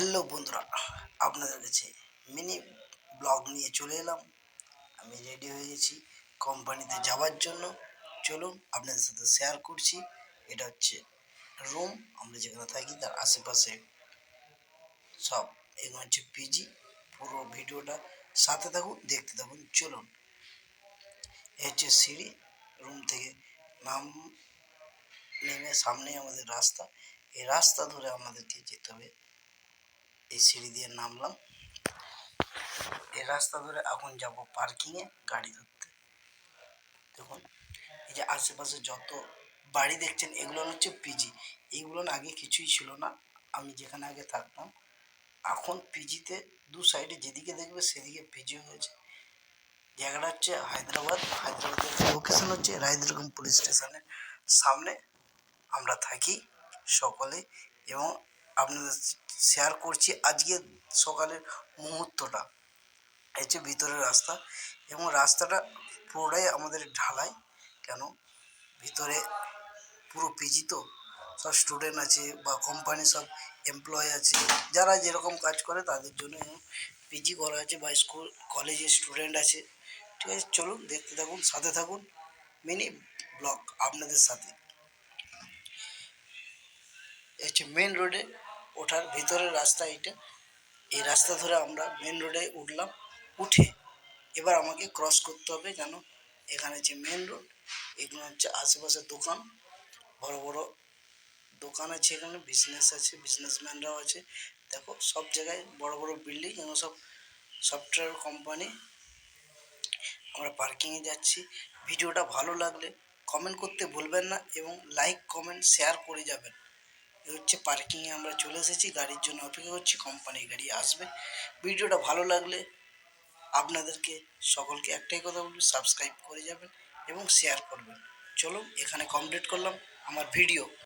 Hello বন্ধুরা, আপনাদের কাছে মিনি ব্লগ নিয়ে চলে এলাম। আমি রেডি হয়ে গেছি কোম্পানিতে যাওয়ার জন্য। চলুন আপনাদের সাথে শেয়ার করছি। এটা হচ্ছে রুম আমরা যেখানে থাকি তার আশেপাশে। সব, এগুলো হচ্ছে পিজি পুরো ভিডিওটা সাথে থাকুন, দেখতে থাকুন, চলুন। এ হচ্ছে সিঁড়ি রুম থেকে নাম, নেমে সামনে আমাদের রাস্তা। এই রাস্তা ধরে আমাদেরকে যেতে হবে। এই সিঁড়ি দিয়ে নামলাম। এই রাস্তা ধরে এখন যাব পার্কিংয়ে গাড়ি ধরতে। দেখুন, এই যে আশেপাশে যত বাড়ি দেখছেন, এগুলো হচ্ছে পিজি এইগুলো আগে কিছুই ছিল না। আমি যেখানে আগে থাকতাম, এখন পিজিতে দু সাইডে যেদিকে দেখবে সেদিকে পিজি হয়েছে। জায়গাটা হচ্ছে হায়দ্রাবাদ। হায়দ্রাবাদের লোকেশন হচ্ছে রায়দুর্গম পুলিশ স্টেশনের সামনে। আমরা থাকি সকলে এবং আপনাদের শেয়ার করছি আজকে সকালের মুহূর্তটা। এই ভিতরের রাস্তা এবং রাস্তাটা পুরোটাই আমাদের ঢালাই, কেন? ভিতরে পুরো পিজি তো, সব স্টুডেন্ট আছে বা কোম্পানি সব এমপ্লয় আছে। যারা যেরকম কাজ করে তাদের জন্য পিজি করা আছে বা স্কুল কলেজের স্টুডেন্ট আছে। ঠিক আছে, চলুন দেখতে থাকুন, সাথে থাকুন মিনি ব্লগ আপনাদের সাথে। হচ্ছে মেন রোডে ওঠার ভিতরের রাস্তা এইটা। এই রাস্তা ধরে আমরা মেন রোডে উঠলাম, উঠে এবার আমাকে ক্রস করতে হবে কেন এখানে যে মেন রোড এগুলো হচ্ছে আশেপাশে দোকান। বড় বড় দোকান আছে এখানে বিজনেস আছে বিজনেসম্যানরাও আছে। দেখো, সব জায়গায় বড় বড় বিল্ডিং এবং সব সফটওয়্যার কোম্পানি আমরা পার্কিংয়ে যাচ্ছি। ভিডিওটা ভালো লাগলে কমেন্ট করতে ভুলবেন না এবং লাইক কমেন্ট শেয়ার করে যাবেন। হচ্ছে পার্কিংয়ে আমরা চলে এসেছি, গাড়ির জন্য অপেক্ষা করছি কোম্পানির গাড়ি আসবে। ভিডিওটা ভালো লাগলে আপনাদেরকে সকলকে একটাই কথা বলব সাবস্ক্রাইব করে যাবেন এবং শেয়ার করবেন। চলুন, এখানে কমপ্লিট করলাম আমার ভিডিও